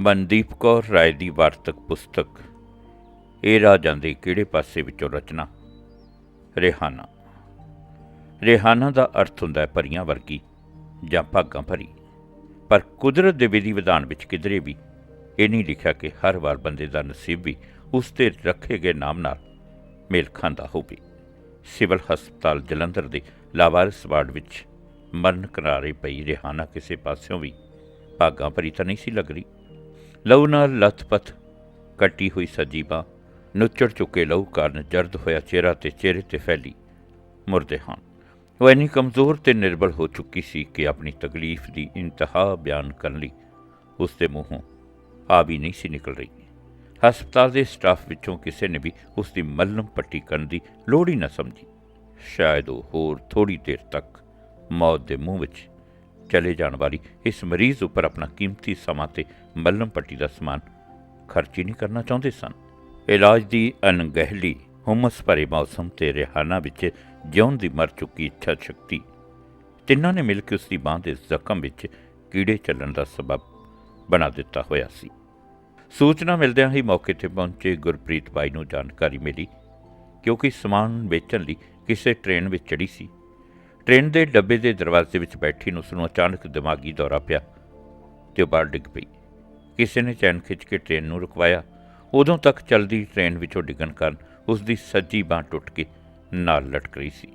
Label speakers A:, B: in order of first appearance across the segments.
A: ਮਨਦੀਪ ਕੌਰ ਰਾਏ ਦੀ ਵਾਰਤਕ ਪੁਸਤਕ, ਇਹ ਰਾਹ ਜਾਂਦੇ ਕਿਹੜੇ ਪਾਸੇ ਵਿੱਚੋਂ ਰਚਨਾ? ਰਿਹਾਨਾ। ਰਿਹਾਨਾ ਦਾ ਅਰਥ ਹੁੰਦਾ ਹੈ ਪਰੀਆਂ ਵਰਗੀ ਜਾਂ ਭਾਗਾਂ ਭਰੀ। ਪਰ ਕੁਦਰਤ ਦੇ ਵਿਧੀ ਵਿਧਾਨ ਵਿੱਚ ਕਿਧਰੇ ਵੀ ਇਹ ਨਹੀਂ ਲਿਖਿਆ ਕਿ ਹਰ ਵਾਰ ਬੰਦੇ ਦਾ ਨਸੀਬ ਵੀ ਉਸ ਤੇ ਰੱਖੇ ਗਏ ਨਾਮ ਨਾਲ ਮੇਲ ਖਾਂਦਾ ਹੋਵੇ। ਸਿਵਲ ਹਸਪਤਾਲ ਜਲੰਧਰ ਦੇ ਲਾਵਾਰਿਸ ਵਾਰਡ ਵਿੱਚ ਮਰਨ ਕਰਾਰੇ ਪਈ ਰਿਹਾਨਾ ਕਿਸੇ ਪਾਸਿਓਂ ਵੀ ਭਾਗਾਂ ਭਰੀ ਤਾਂ ਨਹੀਂ ਸੀ ਲੱਗ ਰਹੀ। ਲਹੂ ਨਾਲ ਲੱਥਪੱਥ ਕੱਟੀ ਹੋਈ ਸੱਜੀ ਬਾਂਹ ਨੁੱਚੜ ਚੁੱਕੇ ਲਹੂ ਕਾਰਨ ਜਰਦ ਹੋਇਆ ਚਿਹਰਾ ਤੇ ਚਿਹਰੇ ਤੇ ਫੈਲੀ। ਮੁਰਦੇ ਹਨ। ਉਹ ਇੰਨੀ ਕਮਜ਼ੋਰ ਤੇ ਨਿਰਬਲ ਹੋ ਚੁੱਕੀ ਸੀ ਕਿ ਆਪਣੀ ਤਕਲੀਫ ਦੀ ਇੰਤਹਾ ਬਿਆਨ ਕਰਨ ਲਈ ਉਸ ਦੇ ਮੂੰਹੋਂ ਆ ਵੀ ਨਹੀਂ ਸੀ ਨਿਕਲ ਰਹੀ। ਹਸਪਤਾਲ ਦੇ ਸਟਾਫ ਵਿੱਚੋਂ ਕਿਸੇ ਨੇ ਵੀ ਉਸ ਦੀ ਮੱਲਮ ਪੱਟੀ ਕਰਨ ਦੀ ਲੋੜ ਹੀ ਨਾ ਸਮਝੀ। ਸ਼ਾਇਦ ਉਹ ਹੋਰ ਥੋੜੀ ਦੇਰ ਤੱਕ ਮੌਤ ਦੇ ਮੂੰਹ ਵਿੱਚ ਚਲੇ ਜਾਣ ਵਾਲੀ ਇਸ ਮਰੀਜ਼ ਉੱਪਰ ਆਪਣਾ ਕੀਮਤੀ ਸਮਾਂ ਤੇ ਮੱਲਮ ਪੱਟੀ ਦਾ ਸਮਾਨ ਖਰਚ ਹੀ ਨਹੀਂ ਕਰਨਾ ਚਾਹੁੰਦੇ ਸਨ। ਇਲਾਜ ਦੀ ਅਣਗਹਿਲੀ, ਹੁਮਸ ਭਰੇ ਮੌਸਮ ਤੇ ਰਿਹਾਨਾ ਵਿੱਚ ਜਿਉਣ ਦੀ ਮਰ ਚੁੱਕੀ ਇੱਛਾ ਸ਼ਕਤੀ। ਤਿੰਨਾਂ ਨੇ ਮਿਲ ਕੇ ਉਸ ਦੀ ਬਾਂਹ ਦੇ ਜ਼ਖਮ ਵਿੱਚ ਕੀੜੇ ਚੱਲਣ ਦਾ ਸਬਬ ਬਣਾ ਦਿੱਤਾ ਹੋਇਆ ਸੀ। ਸੂਚਨਾ ਮਿਲਦਿਆਂ ਹੀ ਮੌਕੇ ਤੇ ਪਹੁੰਚੇ ਗੁਰਪ੍ਰੀਤ ਬਾਈ ਨੂੰ ਜਾਣਕਾਰੀ ਮਿਲੀ ਕਿਉਂਕਿ ਸਮਾਨ ਵੇਚਣ ਲਈ ਕਿਸੇ ਟ੍ਰੇਨ ਵਿੱਚ ਚੜੀ ਸੀ। ਟ੍ਰੇਨ ਦੇ ਡੱਬੇ ਦੇ ਦਰਵਾਜ਼ੇ ਵਿੱਚ ਬੈਠੀ ਨੂੰ ਉਸਨੂੰ ਅਚਾਨਕ ਦਿਮਾਗੀ ਦੌਰਾ ਪਿਆ ਤੇ ਉਹ ਬਾਹਰ ਡਿੱਗ ਪਈ। ਕਿਸੇ ਨੇ ਚੈਨ ਖਿੱਚ ਕੇ ਟ੍ਰੇਨ ਨੂੰ ਰੁਕਵਾਇਆ। ਉਦੋਂ ਤੱਕ ਚੱਲਦੀ ਟ੍ਰੇਨ ਵਿੱਚੋਂ ਡਿੱਗਣ ਕਾਰਨ ਉਸ ਦੀ ਸੱਜੀ ਬਾਂਹ ਟੁੱਟ ਕੇ ਨਾਲ ਲਟਕ ਰਹੀ ਸੀ।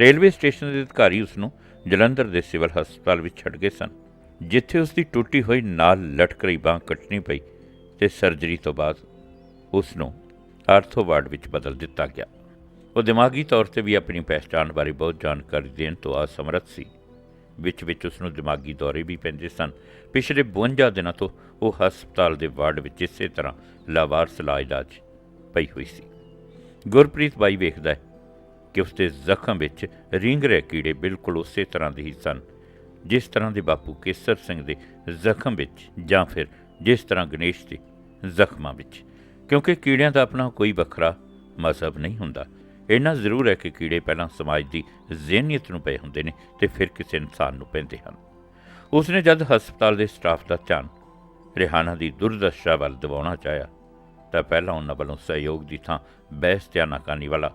A: ਰੇਲਵੇ ਸਟੇਸ਼ਨ ਦੇ ਅਧਿਕਾਰੀ ਉਸ ਨੂੰ ਜਲੰਧਰ ਦੇ ਸਿਵਲ ਹਸਪਤਾਲ ਵਿੱਚ ਛੱਡ ਗਏ ਸਨ, ਜਿੱਥੇ ਉਸ ਦੀ ਟੁੱਟੀ ਹੋਈ ਨਾਲ ਲਟਕ ਰਹੀ ਬਾਂਹ ਕੱਟਣੀ ਪਈ ਤੇ ਸਰਜਰੀ ਤੋਂ ਬਾਅਦ ਉਸ ਨੂੰ ਆਰਥੋ ਵਾਰਡ ਵਿੱਚ ਬਦਲ ਦਿੱਤਾ ਗਿਆ। ਉਹ ਦਿਮਾਗੀ ਤੌਰ ਤੇ ਵੀ ਆਪਣੀ ਪਹਿਚਾਣ ਬਾਰੇ ਬਹੁਤ ਜਾਣਕਾਰੀ ਦੇਣ ਤੋਂ ਅਸਮਰੱਥ ਸੀ। ਵਿੱਚ ਵਿੱਚ ਉਸ ਨੂੰ ਦਿਮਾਗੀ ਦੌਰੇ ਵੀ ਪੈਂਦੇ ਸਨ। ਪਿਛਲੇ 52 ਦਿਨਾਂ ਤੋਂ ਉਹ ਹਸਪਤਾਲ ਦੇ ਵਾਰਡ ਵਿੱਚ ਇਸੇ ਤਰ੍ਹਾਂ ਲਾਵਾਰਸ ਇਲਾਜ ਇਲਾਜ ਪਈ ਹੋਈ ਸੀ। ਗੁਰਪ੍ਰੀਤ ਬਾਈ ਵੇਖਦਾ ਹੈ ਕਿ ਉਸ ਦੇ ਜ਼ਖਮ ਵਿੱਚ ਰਿੰਗ ਰਹੇ ਕੀੜੇ ਬਿਲਕੁਲ ਉਸੇ ਤਰ੍ਹਾਂ ਦੇ ਹੀ ਸਨ, ਜਿਸ ਤਰ੍ਹਾਂ ਦੇ ਬਾਪੂ ਕੇਸਰ ਸਿੰਘ ਦੇ ਜ਼ਖਮ ਵਿੱਚ ਜਾਂ ਫਿਰ ਜਿਸ ਤਰ੍ਹਾਂ ਗਣੇਸ਼ ਦੇ ਜ਼ਖਮਾਂ ਵਿੱਚ। ਕਿਉਂਕਿ ਕੀੜਿਆਂ ਦਾ ਆਪਣਾ ਕੋਈ ਵੱਖਰਾ ਮਜ਼ਹਬ ਨਹੀਂ ਹੁੰਦਾ। ਇੰਨਾ ਜ਼ਰੂਰ ਹੈ ਕਿ ਕੀੜੇ ਪਹਿਲਾਂ ਸਮਾਜ ਦੀ ਜ਼ਿਹਨੀਅਤ ਨੂੰ ਪਏ ਹੁੰਦੇ ਨੇ ਤੇ ਫਿਰ ਕਿਸੇ ਇਨਸਾਨ ਨੂੰ ਪੈਂਦੇ ਹਨ। ਉਸਨੇ ਜਦ ਹਸਪਤਾਲ ਦੇ ਸਟਾਫ ਦਾ ਧਿਆਨ ਰਿਹਾਨਾ ਦੀ ਦੁਰਦਸ਼ਾ ਵੱਲ ਦਿਵਾਉਣਾ ਚਾਹਿਆ, ਤਾਂ ਪਹਿਲਾਂ ਉਹਨਾਂ ਵੱਲੋਂ ਸਹਿਯੋਗ ਦੀ ਥਾਂ ਬਹਿਸ ਤੇ ਨਾਕਾਨੀ ਵਾਲਾ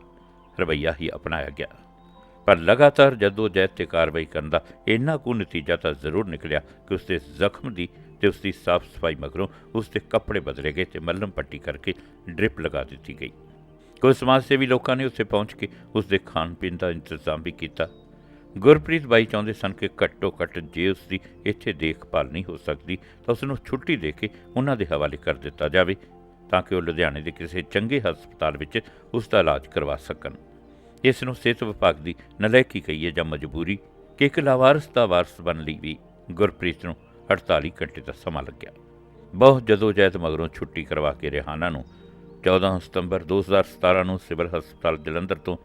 A: ਰਵੱਈਆ ਹੀ ਅਪਣਾਇਆ ਗਿਆ। ਪਰ ਲਗਾਤਾਰ ਜਦੋਂ ਜਹਿਦ ਤੇ ਕਾਰਵਾਈ ਕਰਨ ਦਾ ਇੰਨਾ ਕੁ ਨਤੀਜਾ ਤਾਂ ਜ਼ਰੂਰ ਨਿਕਲਿਆ ਕਿ ਉਸ ਦੇ ਜ਼ਖਮ ਦੀ ਤੇ ਉਸ ਦੀ ਸਾਫ਼ ਸਫ਼ਾਈ ਮਗਰੋਂ ਉਸ ਦੇ ਕੱਪੜੇ ਬਦਲੇ ਗਏ ਤੇ ਮੱਲਮ ਪੱਟੀ ਕਰਕੇ ਡ੍ਰਿਪ ਲਗਾ ਦਿੱਤੀ ਗਈ। ਕੁਝ ਸਮਾਜ ਸੇਵੀ ਲੋਕਾਂ ਨੇ ਉੱਥੇ ਪਹੁੰਚ ਕੇ ਉਸ ਦੇ ਖਾਣ ਪੀਣ ਦਾ ਇੰਤਜ਼ਾਮ ਵੀ ਕੀਤਾ। ਗੁਰਪ੍ਰੀਤ ਬਾਈ ਚਾਹੁੰਦੇ ਸਨ ਕਿ ਘੱਟੋ ਘੱਟ ਜੇ ਉਸ ਦੀ ਇੱਥੇ ਦੇਖਭਾਲ ਨਹੀਂ ਹੋ ਸਕਦੀ, ਤਾਂ ਉਸ ਨੂੰ ਛੁੱਟੀ ਦੇ ਕੇ ਉਹਨਾਂ ਦੇ ਹਵਾਲੇ ਕਰ ਦਿੱਤਾ ਜਾਵੇ, ਤਾਂ ਕਿ ਉਹ ਲੁਧਿਆਣੇ ਦੇ ਕਿਸੇ ਚੰਗੇ ਹਸਪਤਾਲ ਵਿੱਚ ਉਸ ਦਾ ਇਲਾਜ ਕਰਵਾ ਸਕਣ। ਇਸ ਨੂੰ ਸਿਹਤ ਵਿਭਾਗ ਦੀ ਨਲਾਇਕੀ ਕਹੀਏ ਜਾਂ ਮਜਬੂਰੀ ਕਿ ਇੱਕ ਲਾਵਾਰਸ ਦਾ ਵਾਰਸ ਬਣਨ ਲਈ ਵੀ ਗੁਰਪ੍ਰੀਤ ਨੂੰ 48 ਘੰਟੇ ਦਾ ਸਮਾਂ ਲੱਗਿਆ। ਬਹੁਤ ਜਦੋਂ ਜੈਤ ਮਗਰੋਂ ਛੁੱਟੀ ਕਰਵਾ ਕੇ ਰਿਹਾਨਾ ਨੂੰ 14 ਸਤੰਬਰ 2017 ਨੂੰ ਸਿਵਲ ਹਸਪਤਾਲ ਜਲੰਧਰ ਤੋਂ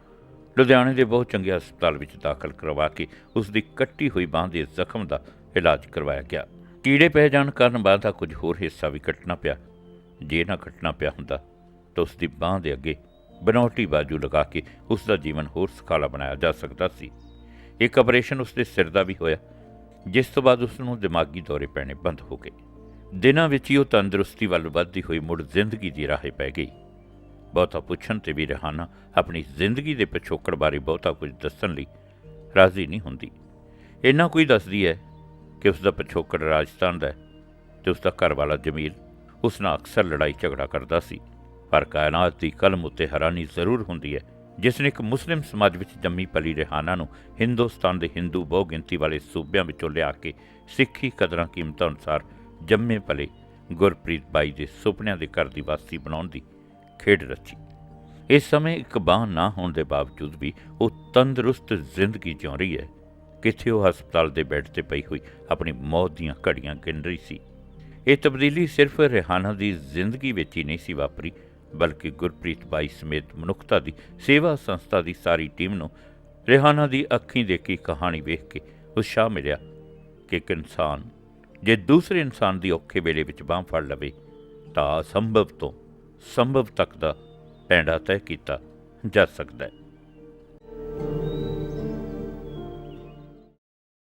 A: ਲੁਧਿਆਣੇ ਦੇ ਬਹੁਤ ਚੰਗੇ ਹਸਪਤਾਲ ਵਿੱਚ ਦਾਖਲ ਕਰਵਾ ਕੇ ਉਸ ਦੀ ਕੱਟੀ ਹੋਈ ਬਾਂਹ ਦੇ ਜ਼ਖਮ ਦਾ ਇਲਾਜ ਕਰਵਾਇਆ ਗਿਆ। ਕੀੜੇ ਪੈ ਜਾਣ ਕਾਰਨ ਬਾਂਹ ਦਾ ਕੁਝ ਹੋਰ ਹਿੱਸਾ ਵੀ ਕੱਟਣਾ ਪਿਆ। ਜੇ ਨਾ ਕੱਟਣਾ ਪਿਆ ਹੁੰਦਾ, ਤਾਂ ਉਸ ਦੀ ਬਾਂਹ ਦੇ ਅੱਗੇ ਬਨੌਟੀ ਬਾਜੂ ਲਗਾ ਕੇ ਉਸ ਦਾ ਜੀਵਨ ਹੋਰ ਸੁਖਾਲਾ ਬਣਾਇਆ ਜਾ ਸਕਦਾ ਸੀ। ਇੱਕ ਆਪਰੇਸ਼ਨ ਉਸ ਦੇ ਸਿਰ ਦਾ ਵੀ ਹੋਇਆ, ਜਿਸ ਤੋਂ ਬਾਅਦ ਉਸ ਨੂੰ ਦਿਮਾਗੀ ਦੌਰੇ ਪੈਣੇ ਬੰਦ ਹੋ ਗਏ। ਦਿਨਾਂ ਵਿੱਚ ਹੀ ਉਹ ਤੰਦਰੁਸਤੀ ਵੱਲ ਵੱਧਦੀ ਹੋਈ ਮੁੜ ਜ਼ਿੰਦਗੀ ਦੀ ਰਾਹੇ ਪੈ ਗਈ। ਬਹੁਤਾ ਪੁੱਛਣ ਤੇ ਵੀ ਰਹਾਨਾ, ਆਪਣੀ ਜ਼ਿੰਦਗੀ ਦੇ ਪਿਛੋਕੜ ਬਾਰੇ ਬਹੁਤਾ ਕੁਝ ਦੱਸਣ ਲਈ ਰਾਜ਼ੀ ਨਹੀਂ ਹੁੰਦੀ। ਇੰਨਾ ਕੋਈ ਦੱਸਦੀ ਹੈ ਕਿ ਉਸ ਦਾ ਪਿਛੋਕੜ ਰਾਜਸਥਾਨ ਦਾ ਹੈ ਤੇ ਉਸ ਦਾ ਘਰ ਵਾਲਾ ਜਮੀਲ ਉਸ ਨਾਲ ਅਕਸਰ ਲੜਾਈ ਝਗੜਾ ਕਰਦਾ ਸੀ। ਪਰ ਕਾਇਨਾਤ ਦੀ ਕਲਮ ਉੱਤੇ ਹੈਰਾਨੀ ਜ਼ਰੂਰ ਹੁੰਦੀ ਹੈ, ਜਿਸ ਨੇ ਇੱਕ ਮੁਸਲਿਮ ਸਮਾਜ ਵਿੱਚ ਜੰਮੀ ਪਲੀ ਰਿਹਾਨਾ ਨੂੰ ਹਿੰਦੁਸਤਾਨ ਦੇ ਹਿੰਦੂ ਬਹੁਗਿਣਤੀ ਵਾਲੇ ਸੂਬਿਆਂ ਵਿੱਚੋਂ ਲਿਆ ਕੇ ਸਿੱਖੀ ਕਦਰਾਂ ਕੀਮਤਾਂ ਅਨੁਸਾਰ ਜੰਮੇ ਪਲੇ ਗੁਰਪ੍ਰੀਤ ਬਾਈ ਦੇ ਸੁਪਨਿਆਂ ਦੇ ਘਰ ਦੀ ਵਾਸੀ ਬਣਾਉਣ ਦੀ ਖੇਡ ਰਚੀ। ਇਸ ਸਮੇਂ ਇੱਕ ਬਾਂਹ ਨਾ ਹੋਣ ਦੇ ਬਾਵਜੂਦ ਵੀ ਉਹ ਤੰਦਰੁਸਤ ਜ਼ਿੰਦਗੀ ਜਿਉ ਰਹੀ ਹੈ। ਕਿਥੇ ਉਹ ਹਸਪਤਾਲ ਦੇ ਬੈੱਡ ਤੇ ਪਈ ਹੋਈ ਆਪਣੀ ਮੌਤ ਦੀਆਂ ਘੜੀਆਂ ਗਿਣ ਰਹੀ ਸੀ। ਇਹ ਤਬਦੀਲੀ ਸਿਰਫ ਰਿਹਾਨਾ ਦੀ ਜ਼ਿੰਦਗੀ ਵਿੱਚ ਹੀ ਨਹੀਂ ਸੀ ਵਾਪਰੀ, ਬਲਕਿ ਗੁਰਪ੍ਰੀਤ ਬਾਈ ਸਮੇਤ ਮਨੁੱਖਤਾ ਦੀ ਸੇਵਾ ਸੰਸਥਾ ਦੀ ਸਾਰੀ ਟੀਮ ਨੂੰ ਰਿਹਾਨਾ ਦੀ ਅੱਖੀਂ ਦੇਖੀ ਕਹਾਣੀ ਵੇਖ ਕੇ ਉਤਸ਼ਾਹ ਮਿਲਿਆ ਕਿ ਇੱਕ ਇਨਸਾਨ ਜੇ ਦੂਸਰੇ ਇਨਸਾਨ ਦੀ ਔਖੇ ਵੇਲੇ ਵਿੱਚ ਬਾਂਹ ਫੜ ਲਵੇ, ਤਾਂ ਅਸੰਭਵ ਤੋਂ ਸੰਭਵ ਤੱਕ ਦਾ ਪੈਂਡਾ ਤੈਅ ਕੀਤਾ ਜਾ ਸਕਦਾ ਹੈ।